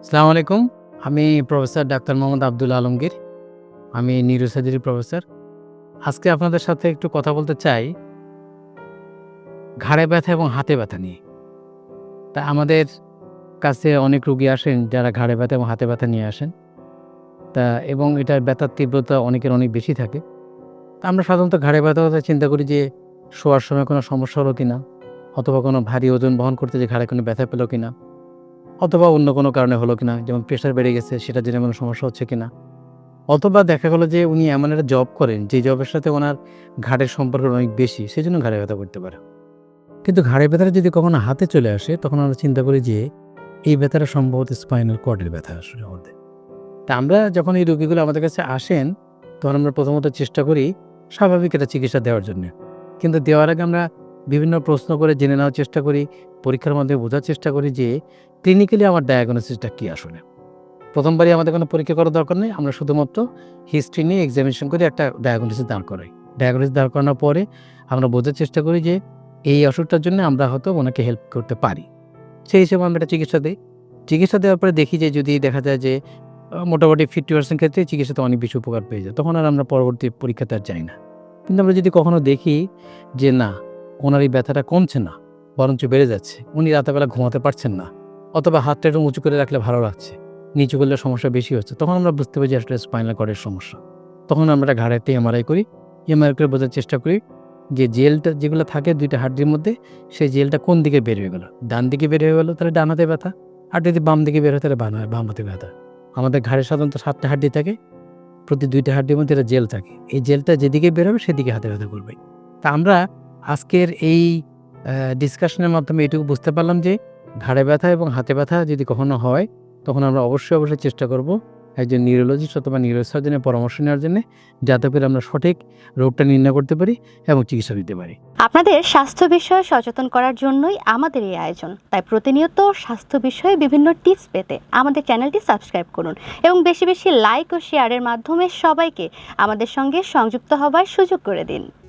আসসালামু আলাইকুম আমি প্রফেসর ডাক্তার মোহাম্মদ আব্দুল আলমগীর, আমি নিউরোসার্জারি প্রফেসর। আজকে আপনাদের সাথে একটু কথা বলতে চাই ঘাড়ে ব্যথা এবং হাতে ব্যথা নিয়ে। তা আমাদের কাছে অনেক রুগী আসেন যারা ঘাড়ে ব্যথা এবং হাতে ব্যথা নিয়ে আসেন। তা এবং এটার ব্যথার তীব্রতা অনেকের অনেক বেশি থাকে। তা আমরা সাধারণত ঘাড়ে ব্যথা কথা চিন্তা করি যে শোয়ার সময় কোনো সমস্যা হলো কিনা। অথবা কোনো ভারী ওজন বহন করতে যে ঘাড়ে কোনো ব্যথা পেল কিনা? অথবা অন্য কোনো কারণে হলো কিনা? যেমন প্রেশার বেড়ে গেছে, সেটার জন্য কোনো সমস্যা হচ্ছে কিনা? অথবা দেখা গেলো যে উনি এমন একটা জব করেন, যে জবের সাথে ওনার ঘাড়ের সম্পর্ক অনেক বেশি সেই জন্য ঘাড়ে ব্যথা করতে পারে। কিন্তু ঘাড়ে ব্যথাটা যদি কখনো হাতে চলে আসে, তখন আমরা চিন্তা করি যে এই ব্যথাটা সম্ভবত স্পাইনাল কর্ডের ব্যথা আসলে আমাদের। তা আমরা যখন এই রোগীগুলো আমাদের কাছে আসেন, তখন আমরা প্রথমত চেষ্টা করি স্বাভাবিক একটা চিকিৎসা দেওয়ার জন্য। কিন্তু দেওয়ার আগে আমরা বিভিন্ন প্রশ্ন করে জেনে নেওয়ার চেষ্টা করি, পরীক্ষার মাধ্যমে বোঝার চেষ্টা করি যে ক্লিনিক্যালি আমার ডায়াগনোসিসটা কী আসলে? প্রথমবারই আমাদের কোনো পরীক্ষা করার দরকার নেই, আমরা শুধুমাত্র হিস্ট্রি নিয়ে এক্সামিনেশন করে একটা ডায়াগনোসিস দাঁড় করাই। ডায়াগনোসিস দাঁড় করানোর পরে আমরা বোঝার চেষ্টা করি যে, এই অসুখটার জন্য আমরা হয়তো ওনাকে হেল্প করতে পারি। সেই হিসেবে আমরা একটা চিকিৎসা দিই। চিকিৎসা দেওয়ার পরে দেখি যে, যদি দেখা যায় যে, মোটামুটি ফিফটি পার্সেন্ট ক্ষেত্রে চিকিৎসাতে অনেক বেশি উপকার পেয়ে যায়, তখন আর আমরা পরবর্তী পরীক্ষাতে আর যাই না। কিন্তু আমরা যদি কখনো দেখি যে, না ওনার এই ব্যথাটা কমছে না, বরঞ্চ বেড়ে যাচ্ছে। উনি রাতেবেলা ঘুমাতে পারছেন না, অথবা হাতটা একটু উঁচু করে রাখলে ভালো লাগছে। নিচু করলে সমস্যা বেশি হচ্ছে। তখন আমরা বুঝতে পারি যে আসলে স্পাইনাল কর্ডের সমস্যা। তখন আমরা ঘাড়েতে এমআরআই করি। এমআরআই করে বোঝার চেষ্টা করি যে জেলটা যেগুলো থাকে দুইটা হাড্ডির মধ্যে, সেই জেলটা কোন দিকে বের হয়ে গেল? ডান দিকে বের হয়ে গেলো, তাহলে ডান হাতে ব্যথা। আর যদি বাম দিকে বের হয়, তাহলে বাম বাম হাতে ব্যথা। আমাদের ঘাড়ে সাধারণত সাতটা হাড্ডি থাকে, প্রতি দুইটা হাড্ডির মধ্যে একটা জেল থাকে। এই জেলটা যেদিকে বের হবে, সেদিকে হাতে ব্যথা করবে। তা আমরা আজকের এই ডিসকাশনের মাধ্যমে এটুকু বুঝতে পারলাম যে ঘাড়ে ব্যথা এবং হাতে ব্যথা যদি কখনো হয়, তখন আমরা অবশ্যই অবশ্যই চেষ্টা করব একজন নিউরোলজিস্ট অথবা নিউরোসার্জনের পরামর্শ নেওয়ার জন্য যাতে করে আমরা সঠিক রোগটা নির্ণয় করতে পারি এবং চিকিৎসা দিতে পারি। আপনাদের স্বাস্থ্য বিষয়ে সচেতন করার জন্যই আমাদের এই আয়োজন। তাই প্রতিনিয়ত স্বাস্থ্য বিষয়ে বিভিন্ন টিপস পেতে আমাদের চ্যানেলটি সাবস্ক্রাইব করুন এবং বেশি বেশি লাইক ও শেয়ারের মাধ্যমে সবাইকে আমাদের সঙ্গে সংযুক্ত হবার সুযোগ করে দিন।